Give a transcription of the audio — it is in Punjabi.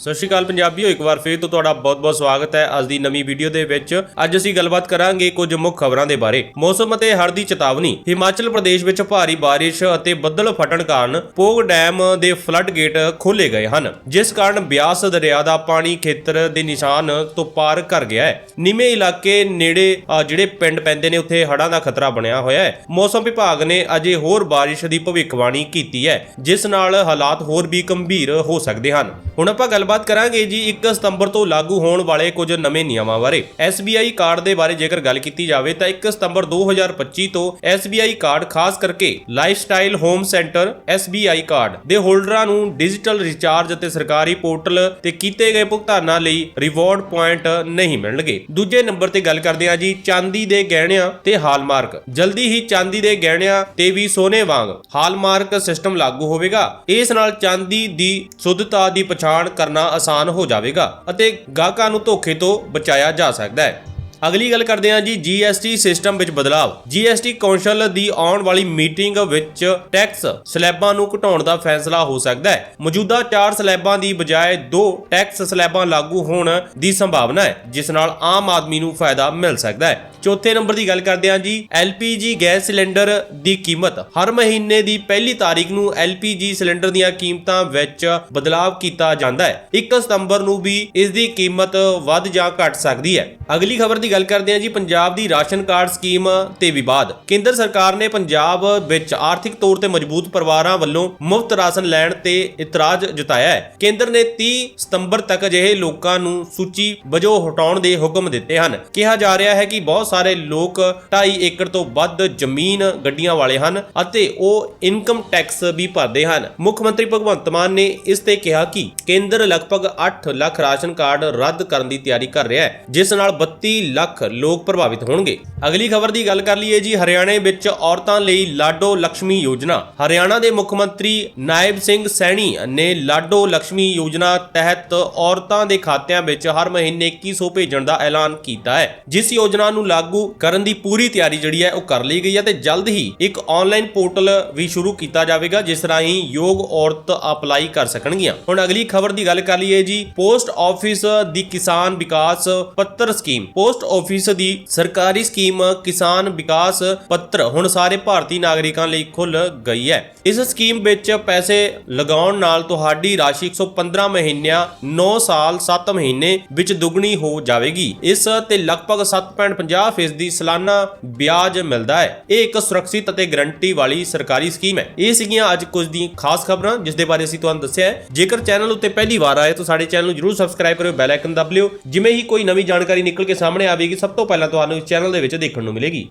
ਸਤਿ ਸ਼੍ਰੀ ਅਕਾਲ ਪੰਜਾਬੀਓ, ਇੱਕ ਵਾਰ ਫੇਰ ਤੋਂ ਤੁਹਾਡਾ ਬਹੁਤ-ਬਹੁਤ ਸਵਾਗਤ ਹੈ ਅੱਜ ਦੀ ਨਵੀਂ ਵੀਡੀਓ ਦੇ ਵਿੱਚ। ਅੱਜ ਅਸੀਂ ਗੱਲਬਾਤ ਕਰਾਂਗੇ ਕੁਝ ਮੁੱਖ ਖਬਰਾਂ ਦੇ ਬਾਰੇ। ਮੌਸਮ ਅਤੇ ਹੜ੍ਹ ਦੀ ਚੇਤਾਵਨੀ। ਹਿਮਾਚਲ ਪ੍ਰਦੇਸ਼ ਵਿੱਚ ਭਾਰੀ ਬਾਰਿਸ਼ ਅਤੇ ਬੱਦਲ ਫਟਣ ਕਾਰਨ ਪੋਗ ਡੈਮ ਦੇ ਫਲੱਡ ਗੇਟ ਖੋਲੇ ਗਏ ਹਨ। ਜਿਸ ਕਾਰਨ ਬਿਆਸ ਦਰਿਆ ਦਾ ਪਾਣੀ ਖੇਤਰ ਦੇ ਨਿਸ਼ਾਨ ਤੋਂ ਪਾਰ ਕਰ ਗਿਆ ਹੈ। ਨੀਵੇਂ ਇਲਾਕੇ ਨੇੜੇ ਜਿਹੜੇ ਪਿੰਡ ਪੈਂਦੇ ਨੇ, ਉੱਥੇ ਹੜ੍ਹਾਂ ਦਾ ਖਤਰਾ ਬਣਿਆ ਹੋਇਆ ਹੈ। ਮੌਸਮ ਵਿਭਾਗ ਨੇ ਅਜੇ ਹੋਰ ਬਾਰਿਸ਼ ਦੀ ਭਵਿੱਖਬਾਣੀ ਕੀਤੀ ਹੈ, ਜਿਸ ਨਾਲ ਹਾਲਾਤ ਹੋਰ ਵੀ ਗੰਭੀਰ ਹੋ ਸਕਦੇ ਹਨ। ਹੁਣ ਆਪਾਂ ਗੱਲ ਗੱਲਬਾਤ ਕਰਾਂਗੇ ਜੀ 1 ਸਤੰਬਰ ਤੋਂ ਲਾਗੂ ਹੋਣ ਵਾਲੇ ਕੁਝ ਨਵੇਂ ਨਿਯਮਾਂ ਬਾਰੇ। SBI ਕਾਰਡ ਦੇ ਬਾਰੇ ਜੇਕਰ ਗੱਲ ਕੀਤੀ ਜਾਵੇ ਤਾਂ 1 ਸਤੰਬਰ 2025 ਤੋਂ SBI ਕਾਰਡ ਖਾਸ ਕਰਕੇ lifestyle home centre SBI card ਦੇ ਹੋਲਡਰਾਂ ਨੂੰ ਡਿਜੀਟਲ ਰਿਚਾਰਜ ਅਤੇ ਸਰਕਾਰੀ ਪੋਰਟਲ ਤੇ ਕੀਤੇ ਗਏ ਭੁਗਤਾਨਾਂ ਲਈ ਰਿਵਾਰਡ ਪੁਆਇੰਟ ਨਹੀਂ ਮਿਲਣਗੇ। ਦੂਜੇ ਨੰਬਰ ਤੇ ਗੱਲ ਕਰਦੇ ਹਾਂ ਜੀ ਚਾਂਦੀ ਦੇ ਗਹਿਣਿਆਂ ਤੇ ਹਾਲਮਾਰਕ। ਜਲਦੀ ਹੀ ਚਾਂਦੀ ਦੇ ਗਹਿਣਿਆਂ ਤੇ ਵੀ ਸੋਨੇ ਵਾਂਗ ਹਾਲਮਾਰਕ ਸਿਸਟਮ ਲਾਗੂ ਹੋਵੇਗਾ। ਇਸ ਨਾਲ ਚਾਂਦੀ ਦੀ ਸ਼ੁੱਧਤਾ ਦੀ ਪਛਾਣ ਕਰਨਾ ਆਸਾਨ ਹੋ ਜਾਵੇਗਾ ਅਤੇ ਗਾਹਕਾਂ ਨੂੰ ਧੋਖੇ ਤੋਂ ਬਚਾਇਆ ਜਾ ਸਕਦਾ ਹੈ। ਅਗਲੀ ਗੱਲ ਕਰਦੇ ਹਾਂ ਜੀ GST ਸਿਸਟਮ ਵਿੱਚ ਬਦਲਾਅ GST ਕੌਂਸਲ ਦੀ ਆਉਣ ਵਾਲੀ ਮੀਟਿੰਗ ਵਿੱਚ ਟੈਕਸ ਸਲੈਬਾਂ ਨੂੰ ਘਟਾਉਣ ਦਾ ਫੈਸਲਾ ਹੋ ਸਕਦਾ ਹੈ। ਮੌਜੂਦਾ 4 ਸਲੈਬਾਂ ਦੀ ਬਜਾਏ 2 ਟੈਕਸ ਸਲੈਬਾਂ ਲਾਗੂ ਹੋਣ ਦੀ ਸੰਭਾਵਨਾ ਹੈ, ਜਿਸ ਨਾਲ ਆਮ ਆਦਮੀ ਨੂੰ ਫਾਇਦਾ ਮਿਲ ਸਕਦਾ ਹੈ। ਚੌਥੇ ਨੰਬਰ ਦੀ ਗੱਲ ਕਰਦੇ ਹਾਂ ਜੀ LPG ਗੈਸ ਸਿਲੰਡਰ ਦੀ ਕੀਮਤ। ਹਰ ਮਹੀਨੇ ਦੀ ਪਹਿਲੀ ਤਾਰੀਖ ਨੂੰ LPG ਸਿਲੰਡਰ ਦੀਆਂ ਕੀਮਤਾਂ ਵਿੱਚ ਬਦਲਾਅ ਕੀਤਾ ਜਾਂਦਾ ਹੈ। 1 ਸਤੰਬਰ ਨੂੰ ਵੀ ਇਸ ਦੀ ਕੀਮਤ ਵੱਧ ਜਾਂ ਘਟ ਸਕਦੀ ਹੈ। ਅਗਲੀ ਖਬਰ ਦੀ ਗੱਲ ਕਰਦੇ ਹਾਂ ਜੀ, ਪੰਜਾਬ ਦੀ ਰਾਸ਼ਨ ਕਾਰਡ ਸਕੀਮ ਤੇ ਵਿਵਾਦ। ਕੇਂਦਰ ਸਰਕਾਰ ਨੇ ਪੰਜਾਬ ਵਿੱਚ ਆਰਥਿਕ ਤੌਰ ਤੇ ਮਜ਼ਬੂਤ ਪਰਿਵਾਰਾਂ ਵੱਲੋਂ ਮੁਫਤ ਰਾਸ਼ਨ ਲੈਣ ਤੇ ਇਤਰਾਜ਼ ਜਤਾਇਆ ਹੈ। ਕੇਂਦਰ ਨੇ 30 ਸਤੰਬਰ ਤੱਕ ਅਜਿਹੇ ਲੋਕਾਂ ਨੂੰ ਸੂਚੀ ਵਜੋਂ ਹਟਾਉਣ ਦੇ ਹੁਕਮ ਦਿੱਤੇ ਹਨ। ਕਿਹਾ ਜਾ ਰਿਹਾ ਹੈ ਕਿ ਬਹੁਤ ਸਾਰੇ ਲੋਕ 2.5 ਏਕੜ ਤੋਂ ਵੱਧ ਜ਼ਮੀਨ ਗੱਡੀਆਂ ਵਾਲੇ ਹਨ ਅਤੇ ਉਹ ਇਨਕਮ ਟੈਕਸ ਵੀ ਭਰਦੇ ਹਨ। ਮੁੱਖ ਮੰਤਰੀ ਭਗਵੰਤ ਮਾਨ ਨੇ ਇਸ ਤੇ ਕਿਹਾ ਕਿ ਕੇਂਦਰ ਲਗਭਗ 8 ਲੱਖ ਰਾਸ਼ਨ ਕਾਰਡ ਰੱਦ ਕਰਨ ਦੀ ਤਿਆਰੀ ਕਰ ਰਿਹਾ ਹੈ, ਜਿਸ ਨਾਲ 32 ਲੱਖ ਲੋਕ ਪ੍ਰਭਾਵਿਤ ਹੋਣਗੇ। ਅਗਲੀ ਖਬਰ ਦੀ ਗੱਲ ਕਰ ਲਈਏ ਜੀ, ਹਰਿਆਣੇ ਵਿੱਚ ਔਰਤਾਂ ਲਈ ਲਾਡੋ ਲక్ష్ਮੀ ਯੋਜਨਾ। ਹਰਿਆਣਾ ਦੇ ਮੁੱਖ ਮੰਤਰੀ ਨਾਇਬ ਸਿੰਘ ਸੈਣੀ ਨੇ ਲਾਡੋ ਲక్ష్ਮੀ ਯੋਜਨਾ ਤਹਿਤ ਔਰਤਾਂ ਦੇ ਖਾਤਿਆਂ ਵਿੱਚ ਹਰ ਮਹੀਨੇ 2100 ਭੇਜਣ ਦਾ ਐਲਾਨ ਕੀਤਾ ਹੈ। ਜਿਸ ਯੋਜਨਾ ਨੂੰ ਲਾਗੂ ਕਰਨ ਦੀ ਪੂਰੀ ਤਿਆਰੀ ਜਿਹੜੀ ਹੈ, ਉਹ ਕਰ ਲਈ ਗਈ ਹੈ ਤੇ ਜਲਦ ਹੀ ਇੱਕ ਆਨਲਾਈਨ ਪੋਰਟਲ ਵੀ ਸ਼ੁਰੂ ਕੀਤਾ ਜਾਵੇਗਾ, ਜਿਸ ਰਾਹੀਂ ਯੋਗ ਔਰਤ ਅਪਲਾਈ ਕਰ ਸਕਣਗੀਆਂ। ਹੁਣ ਅਗਲੀ ਖਬਰ ਦੀ ਗੱਲ ਕਰ ਲਈਏ ਜੀ, ਪੋਸਟ ਆਫਿਸ ਦੀ ਕਿਸਾਨ ਵਿਕਾਸ ਪੱਤਰ ਸਕੀਮ। ਪੋਸਟ ਆਫਿਸ ਦੀ ਸਰਕਾਰੀ ਸਕੀਮ ਕਿਸਾਨ ਵਿਕਾਸ ਪੱਤਰ ਹੁਣ ਸਾਰੇ ਭਾਰਤੀ ਨਾਗਰਿਕਾਂ ਲਈ ਖੁੱਲ ਗਈ ਹੈ। ਇਸ ਸਕੀਮ ਵਿੱਚ ਪੈਸੇ ਲਗਾਉਣ ਨਾਲ ਤੁਹਾਡੀ ਰਾਸ਼ੀ 115 ਮਹੀਨਿਆਂ 9 ਸਾਲ 7 ਮਹੀਨੇ ਵਿੱਚ ਦੁੱਗਣੀ ਹੋ ਜਾਵੇਗੀ। ਇਸ ਤੇ ਲਗਭਗ 7.50% ਫੀਸਦੀ ਸਾਲਾਨਾ ਵਿਆਜ ਮਿਲਦਾ ਹੈ। ਇਹ ਇੱਕ ਸੁਰੱਖਿਅਤ ਅਤੇ ਗਰੰਟੀ ਵਾਲੀ ਸਰਕਾਰੀ ਸਕੀਮ ਹੈ। ਇਹ ਸੀਗੀਆਂ ਅੱਜ ਕੁਝ ਦੀਆਂ ਖਾਸ ਖਬਰਾਂ, ਜਿਸ ਦੇ ਬਾਰੇ ਅਸੀਂ ਤੁਹਾਨੂੰ ਦੱਸਿਆ ਹੈ। ਜੇਕਰ ਚੈਨਲ ਉੱਤੇ ਪਹਿਲੀ ਵਾਰ ਆਏ ਤਾਂ ਸਾਡੇ ਚੈਨਲ ਨੂੰ ਜਰੂਰ ਸਬਸਕ੍ਰਾਈਬ ਕਰਿਓ ਬੈਲ ਆਈਕਨ ਦਬ ਲਿਓ। ਜਿਵੇਂ ਹੀ ਕੋਈ ਨਵੀਂ ਜਾਣਕਾਰੀ ਨਿਕਲ ਕੇ ਸਾਹਮਣੇ ਆਵੇ ਆਵੇਗੀ ਸਭ ਤੋਂ ਪਹਿਲਾਂ ਤੁਹਾਨੂੰ ਇਸ ਚੈਨਲ ਦੇ ਵਿੱਚ ਦੇਖਣ ਨੂੰ ਮਿਲੇਗੀ।